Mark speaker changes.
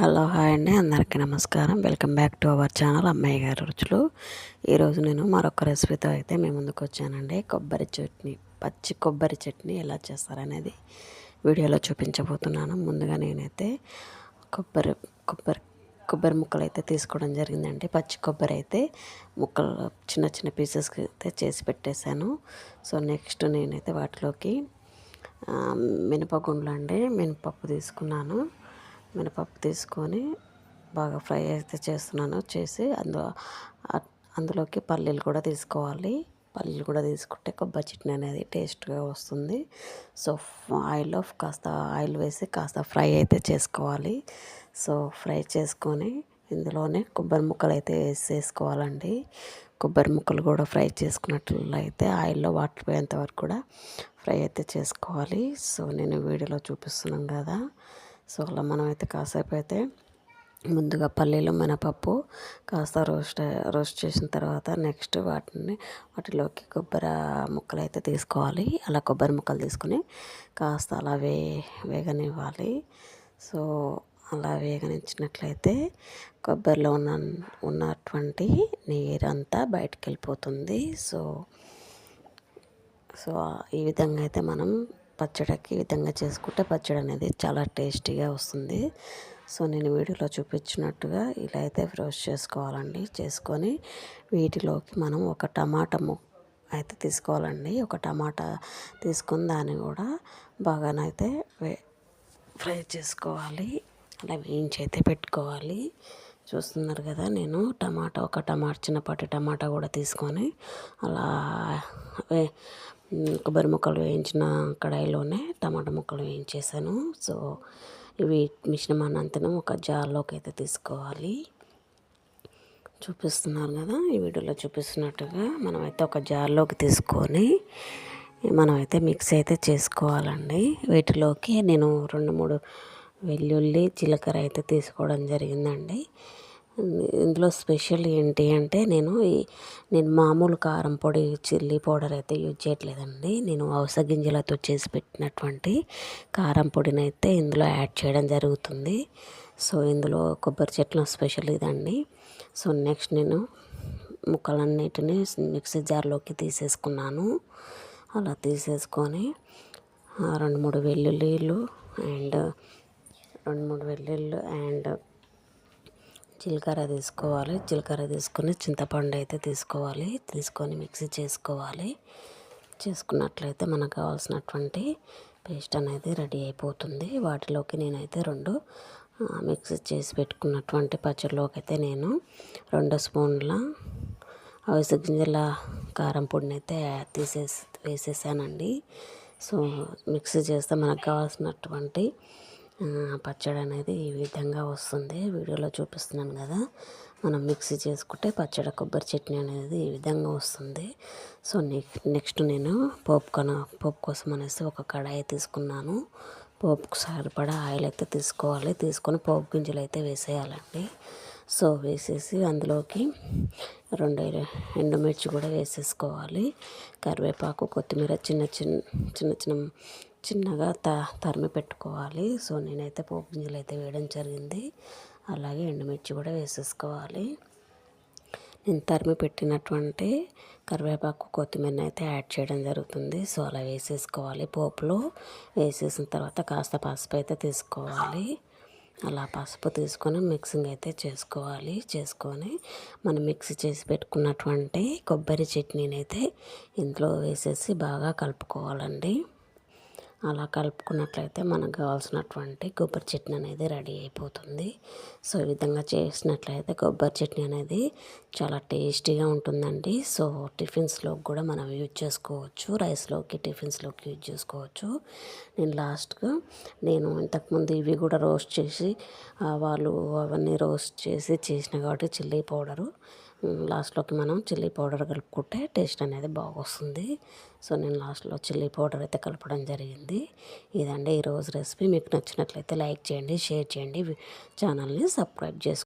Speaker 1: Hello hi అండి. అందరికీ నమస్కారం. Welcome back to our channel అమ్మాయి గారి రుచులు. ఈరోజు నేను మరొక రెసిపీతో అయితే మేము ముందుకు వచ్చానండి. కొబ్బరి చట్నీ పచ్చి కొబ్బరి చట్నీ ఎలా చేస్తారనేది వీడియోలో చూపించబోతున్నాను. ముందుగా నేనైతే కొబ్బరి కొబ్బరి కొబ్బరి ముక్కలు అయితే తీసుకోవడం జరిగిందండి. పచ్చి కొబ్బరి అయితే ముక్కలు చిన్న చిన్న పీసెస్కి అయితే చేసి పెట్టేశాను. సో నెక్స్ట్ నేనైతే వాటిలోకి మినపగుండ్లు అండి. మినపప్పు తీసుకున్నాను. మినపప్పు తీసుకొని బాగా ఫ్రై అయితే చేస్తున్నాను. చేసి అందులో అందులోకి పల్లీలు కూడా తీసుకోవాలి. పల్లీలు కూడా తీసుకుంటే కొబ్బరి చట్నీ అనేది టేస్ట్గా వస్తుంది. సో ఆయిల్లో కాస్త ఆయిల్ వేసి కాస్త ఫ్రై అయితే చేసుకోవాలి. సో ఫ్రై చేసుకొని ఇందులోనే కొబ్బరి ముక్కలు అయితే వేసేసుకోవాలండి. కొబ్బరి ముక్కలు కూడా ఫ్రై చేసుకున్నట్లయితే ఆయిల్లో వాటర్ పోయేంత వరకు కూడా ఫ్రై అయితే చేసుకోవాలి. సో నేను వీడియోలో చూపిస్తున్నాను కదా. సో అలా మనమైతే కాసేపు అయితే ముందుగా పల్లీలు మినపప్పు కాస్త రోస్ట్ రోస్ట్ చేసిన తర్వాత నెక్స్ట్ వాటిని వాటిలోకి కొబ్బరి ముక్కలు అయితే తీసుకోవాలి. అలా కొబ్బరి ముక్కలు తీసుకుని కాస్త అలా వే వేగనివ్వాలి. సో అలా వేగనిచ్చినట్లయితే కొబ్బరిలో ఉన్న ఉన్నటువంటి నీరంతా బయటకు వెళ్ళిపోతుంది సో సో ఈ విధంగా అయితే మనం పచ్చడికి విధంగా చేసుకుంటే పచ్చడి అనేది చాలా టేస్టీగా వస్తుంది. సో నేను వీడియోలో చూపించినట్టుగా ఇలా అయితే రోస్ట్ చేసుకోవాలండి. చేసుకొని వీటిలోకి మనం ఒక టమాటా అయితే తీసుకోవాలండి. ఒక టమాటా తీసుకుని దాన్ని కూడా బాగానైతే ఫ్రై చేసుకోవాలి. అలా వేయించి అయితే పెట్టుకోవాలి. చూస్తున్నారు కదా నేను టమాటా ఒక టమాటా చిన్నపాటి టమాటా కూడా తీసుకొని అలా కొబ్బరి ముక్కలు వేయించిన కడాయిలోనే టమాటా ముక్కలు వేయించేసాను. సో ఇవి మిశ్రమాన్ని అంతను ఒక జార్లోకి అయితే తీసుకోవాలి. చూపిస్తున్నారు కదా ఈ వీడియోలో చూపిస్తున్నట్టుగా మనమైతే ఒక జార్లోకి తీసుకొని మనమైతే మిక్స్ అయితే చేసుకోవాలండి. వీటిలోకి నేను రెండు మూడు వెల్లుల్లి జీలకర్ర అయితే తీసుకోవడం జరిగిందండి. ఇందులో స్పెషల్ ఏంటి అంటే నేను నేను మామూలు కారం పొడి చిల్లీ పౌడర్ అయితే యూజ్ చేయట్లేదండి. నేను అవసర గింజలతో చేసి పెట్టినటువంటి కారం పొడిని అయితే ఇందులో యాడ్ చేయడం జరుగుతుంది. సో ఇందులో కొబ్బరి చెట్ల స్పెషల్ ఇదండి. సో నెక్స్ట్ నేను ముక్కలన్నిటిని మిక్సీ జార్లోకి తీసేసుకున్నాను. అలా తీసేసుకొని రెండు మూడు వెల్లుల్లిలు అండ్ రెండు మూడు వెల్లుల్లి అండ్ జీలకర్ర తీసుకోవాలి. జీలకర్ర తీసుకొని చింతపండు అయితే తీసుకోవాలి. తీసుకొని మిక్సీ చేసుకోవాలి. చేసుకున్నట్లయితే మనకు కావాల్సినటువంటి పేస్ట్ అనేది రెడీ అయిపోతుంది. వాటిలోకి నేనైతే రెండు మిక్సీ చేసి పెట్టుకున్నటువంటి పచ్చడిలోకి అయితే నేను రెండు స్పూన్ల అవిసె గింజల కారం పొడిని అయితే తీసేసి వేసేసానండి. సో మిక్సీ చేస్తే మనకు కావాల్సినటువంటి పచ్చడి అనేది ఈ విధంగా వస్తుంది. వీడియోలో చూపిస్తున్నాను కదా. మనం మిక్సీ చేసుకుంటే పచ్చడి కొబ్బరి చట్నీ అనేది ఈ విధంగా వస్తుంది. సో నెక్స్ట్ నేను పోపు కన పోపు కోసం అనేసి ఒక కడాయి తీసుకున్నాను. పోపుకు సరిపడా ఆయిల్ అయితే తీసుకోవాలి. తీసుకొని పోపు గింజలు అయితే వేసేయాలండి. సో వేసేసి అందులోకి రెండు ఎండుమిర్చి కూడా వేసేసుకోవాలి. కరివేపాకు కొత్తిమీర చిన్న చిన్న చిన్న చిన్న చిన్నగా త తరిమి పెట్టుకోవాలి. సో నేనైతే పోపు గింజలు అయితే వేయడం జరిగింది. అలాగే ఎండుమిర్చి కూడా వేసేసుకోవాలి. నేను తరిమి పెట్టినటువంటి కరివేపాకు కొత్తిమీర అయితే యాడ్ చేయడం జరుగుతుంది. సో అలా వేసేసుకోవాలి పోపులో. వేసేసిన తర్వాత కాస్త పసుపు అయితే తీసుకోవాలి. అలా పసుపు తీసుకొని మిక్సింగ్ అయితే చేసుకోవాలి. చేసుకొని మనం మిక్సీ చేసి పెట్టుకున్నటువంటి కొబ్బరి చట్నీని అయితే ఇంట్లో వేసేసి బాగా కలుపుకోవాలండి. అలా కలుపుకున్నట్లయితే మనకు కావాల్సినటువంటి కొబ్బరి చట్నీ అనేది రెడీ అయిపోతుంది. సో ఈ విధంగా చేసినట్లయితే కొబ్బరి చట్నీ అనేది చాలా టేస్టీగా ఉంటుందండి. సో టిఫిన్స్లోకి కూడా మనం యూజ్ చేసుకోవచ్చు. రైస్లోకి టిఫిన్స్లోకి యూజ్ చేసుకోవచ్చు. నేను లాస్ట్గా నేను ఇంతకుముందు ఇవి కూడా రోస్ట్ చేసి వాళ్ళు అవన్నీ రోస్ట్ చేసి చేసిన కాబట్టి చిల్లీ పౌడరు. లాస్ట్లోకి మనం చిల్లీ పౌడర్ కలుపుకుంటే టేస్ట్ అనేది బాగా వస్తుంది సో నేను లాస్ట్లో చిల్లీ పౌడర్ అయితే కలపడం జరిగింది. ఇదండి ఈరోజు రెసిపీ. మీకు నచ్చినట్లయితే లైక్ చేయండి షేర్ చేయండి. ఛానల్ని సబ్స్క్రైబ్ చేసుకోండి.